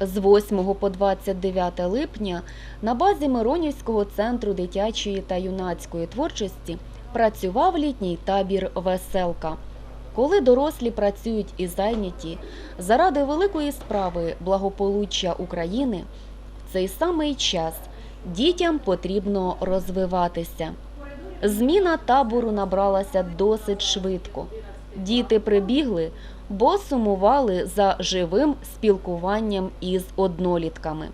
З 8 по 29 липня на базі Миронівського центру дитячої та юнацької творчості працював літній табір Веселка. Коли дорослі працюють і зайняті заради великої справи благополуччя України, в цей самий час дітям потрібно розвиватися. Зміна табору набралася досить швидко. Діти прибігли, бо сумували за живим спілкуванням із однолітками.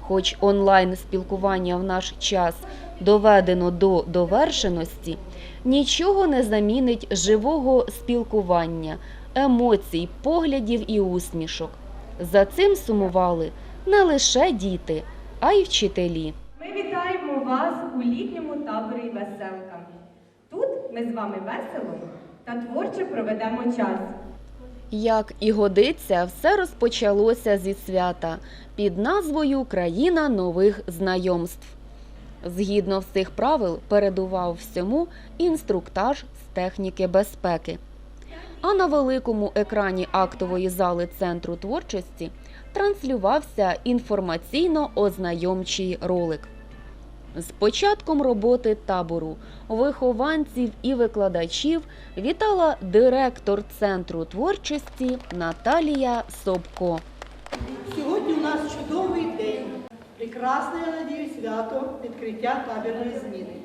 Хоч онлайн спілкування в наш час доведено до довершеності, нічого не замінить живого спілкування, емоцій, поглядів і усмішок. За цим сумували не лише діти, а й вчителі. Ми вітаємо вас у літньому таборі Веселка. Тут ми з вами весело та творчо проведемо час. Як і годиться, все розпочалося зі свята під назвою Країна нових знайомств. Згідно всіх правил, передував всьому інструктаж з техніки безпеки. А на великому екрані актової зали центру творчості транслювався інформаційно-ознайомчий ролик. З початком роботи табору вихованців і викладачів вітала директор центру творчості Наталія Собко. Сьогодні у нас чудовий день, прекрасне, я надію, свято відкриття табірної зміни.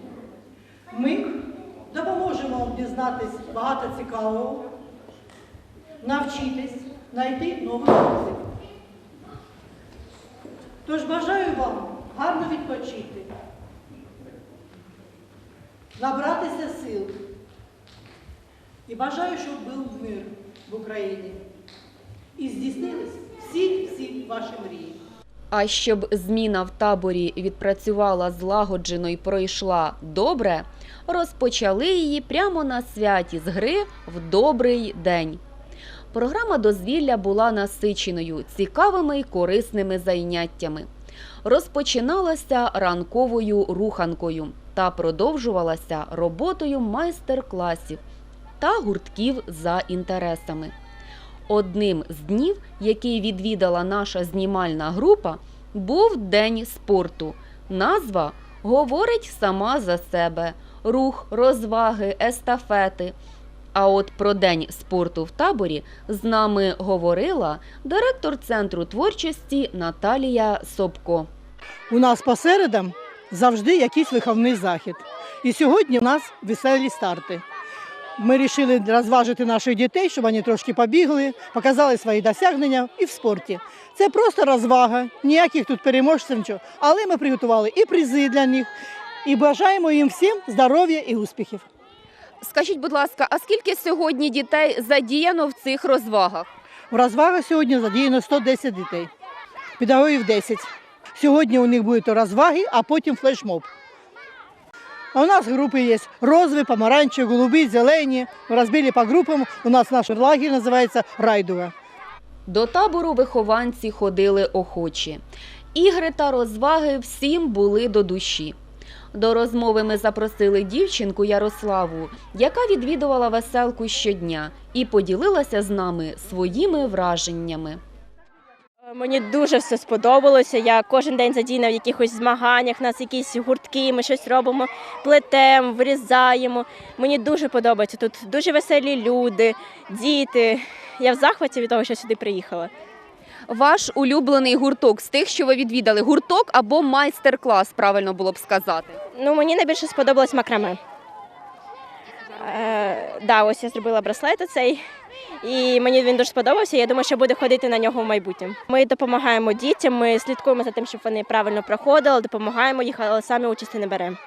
Ми допоможемо вам дізнатись багато цікавого, навчитись, знайти нових друзів. Тож бажаю вам гарно відпочити, набратися сил. І бажаю, щоб був мир в Україні. І здійснились всі-всі ваші мрії. А щоб зміна в таборі відпрацювала злагоджено і пройшла добре, розпочали її прямо на святі з гри в добрий день. Програма дозвілля була насиченою, цікавими й корисними заняттями. Розпочиналася ранковою руханкою та продовжувалася роботою майстер-класів та гуртків за інтересами. Одним з днів, який відвідала наша знімальна група, був День спорту. Назва говорить сама за себе: рух, розваги, естафети. А от про день спорту в таборі з нами говорила директор центру творчості Наталія Собко. У нас по середам завжди якийсь виховний захід. І сьогодні у нас веселі старти. Ми вирішили розважити наших дітей, щоб вони трошки побігли, показали свої досягнення і в спорті. Це просто розвага, ніяких тут переможців, нічого. Але ми приготували і призи для них, і бажаємо їм всім здоров'я і успіхів. Скажіть, будь ласка, а скільки сьогодні дітей задіяно в цих розвагах? В розвагах сьогодні задіяно 110 дітей, педагогів 10. Сьогодні у них будуть розваги, а потім флешмоб. А у нас групи є розові, помаранчеві, голубі, зелені. Ми розбили по групам. У нас наш лагерь називається Райдуга. До табору вихованці ходили охочі. Ігри та розваги всім були до душі. До розмови ми запросили дівчинку Ярославу, яка відвідувала веселку щодня і поділилася з нами своїми враженнями. Мені дуже все сподобалося. Я кожен день задійна в якихось змаганнях, у нас якісь гуртки, ми щось робимо, плетемо, вирізаємо. Мені дуже подобається. Тут дуже веселі люди, діти. Я в захваті від того, що сюди приїхала. Ваш улюблений гурток з тих, що ви відвідали, гурток або майстер-клас, правильно було б сказати. Ну, мені найбільше сподобалось макраме. Е, да, ось я зробила браслет оцей, і мені він дуже сподобався. Я думаю, що буду ходити на нього в майбутньому. Ми допомагаємо дітям, ми слідкуємо за тим, щоб вони правильно проходили, допомагаємо їх, але самі участі не беремо.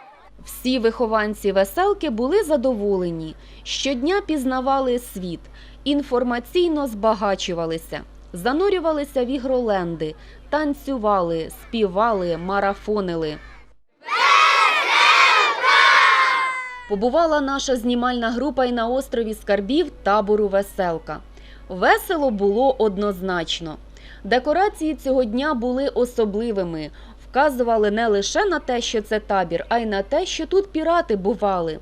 Всі вихованці веселки були задоволені. Щодня пізнавали світ, інформаційно збагачувалися, занурювалися в ігроленди, танцювали, співали, марафонили. Побувала наша знімальна група і на острові Скарбів табору Веселка. Весело було однозначно. Декорації цього дня були особливими, вказували не лише на те, що це табір, а й на те, що тут пірати бували.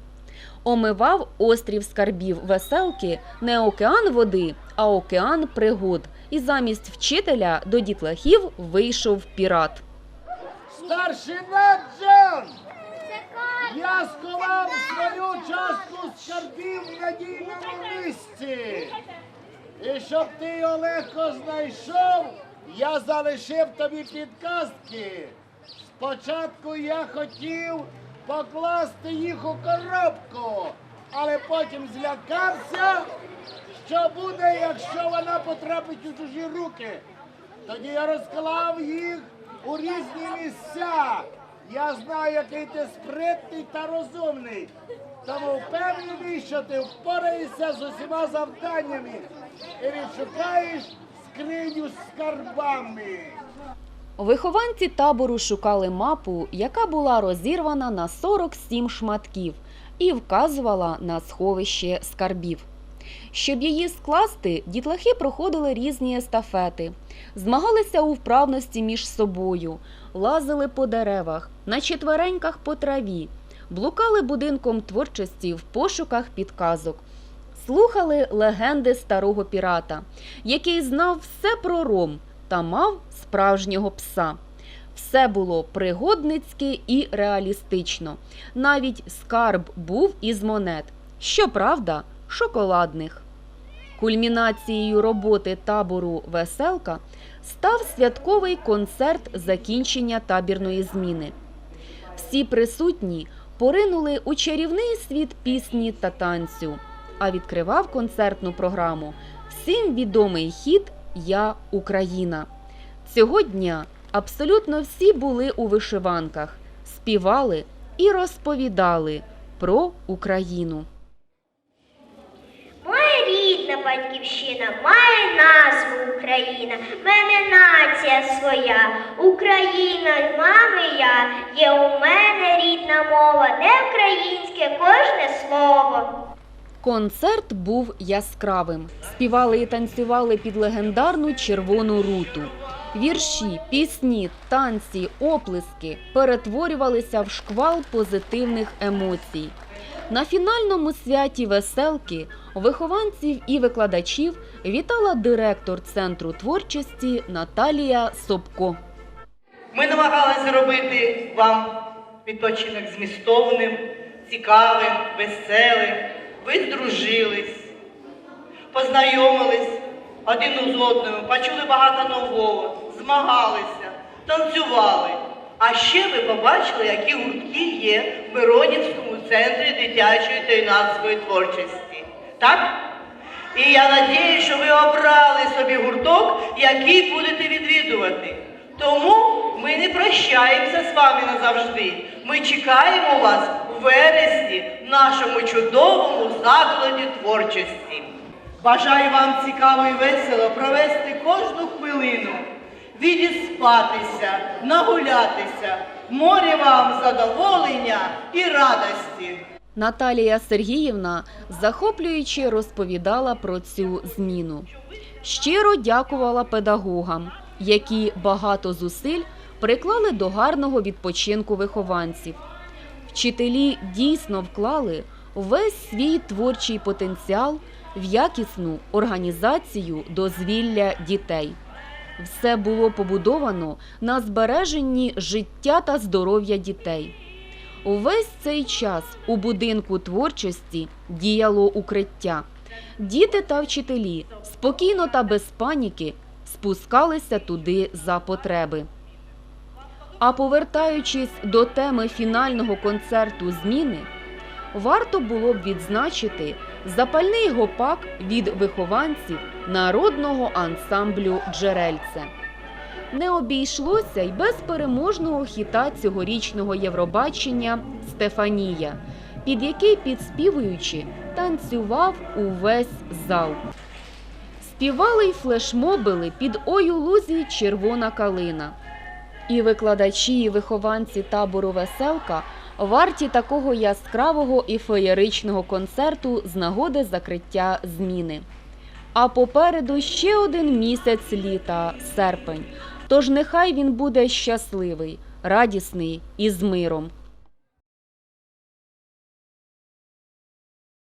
Омивав острів скарбів веселки не океан води, а океан пригод, і замість вчителя до дітлахів вийшов пірат. Старшина Джон! Я сховав свою частку скарбів в надійному місці. І щоб ти його легко знайшов, я залишив тобі підказки. Спочатку я хотів покласти їх у коробку, але потім злякався, що буде, якщо вона потрапить у чужі руки. Тоді я розклав їх у різні місця. Я знаю, який ти спритний та розумний. Тому впевнений, що ти впораєшся з усіма завданнями і відшукаєш скриню з скарбами. Вихованці табору шукали мапу, яка була розірвана на 47 шматків і вказувала на сховище скарбів. Щоб її скласти, дітлахи проходили різні естафети, змагалися у вправності між собою, лазили по деревах, на четвереньках по траві, блукали будинком творчості в пошуках підказок, слухали легенди старого пірата, який знав все про ром та мав справжнього пса. Все було пригодницьке і реалістично. Навіть скарб був із монет, щоправда, шоколадних. Кульмінацією роботи табору Веселка став святковий концерт закінчення табірної зміни. Всі присутні поринули у чарівний світ пісні та танцю, а відкривав концертну програму всім відомий хіт Я Україна. Цього дня абсолютно всі були у вишиванках, співали і розповідали про Україну. Батьківщина має назву Україна, мене нація своя, Україна, мами я, є у мене рідна мова, де українське кожне слово. Концерт був яскравим. Співали і танцювали під легендарну червону руту. Вірші, пісні, танці, оплески перетворювалися в шквал позитивних емоцій. На фінальному святі веселки вихованців і викладачів вітала директор центру творчості Наталія Собко. Ми намагалися зробити вам відпочинок змістовним, цікавим, веселим. Ви здружились, познайомились один з одним, почули багато нового, змагалися, танцювали. А ще ви побачили, які гуртки є в Миронівському центрі дитячої та юнацької творчості. Так? І я надію, що ви обрали собі гурток, який будете відвідувати. Тому ми не прощаємося з вами назавжди. Ми чекаємо вас у вересні в нашому чудовому закладі творчості. Бажаю вам цікаво і весело провести кожну хвилину, відіспатися, нагулятися. Море вам задоволення і радості. Наталія Сергіївна захоплююче розповідала про цю зміну. Щиро дякувала педагогам, які багато зусиль приклали до гарного відпочинку вихованців. Вчителі дійсно вклали весь свій творчий потенціал в якісну організацію дозвілля дітей. Все було побудовано на збереженні життя та здоров'я дітей. Увесь цей час у будинку творчості діяло укриття. Діти та вчителі спокійно та без паніки спускалися туди за потреби. А повертаючись до теми фінального концерту зміни, варто було б відзначити запальний гопак від вихованців народного ансамблю Джерельце. Не обійшлося й без переможного хіта цьогорічного Євробачення Стефанія, під який підспівуючи танцював увесь зал. Співали й флешмобили під «Ой у лузі червона калина. І викладачі, і вихованці табору Веселка варті такого яскравого і феєричного концерту з нагоди закриття зміни. А попереду ще один місяць літа серпень. Тож нехай він буде щасливий, радісний і з миром.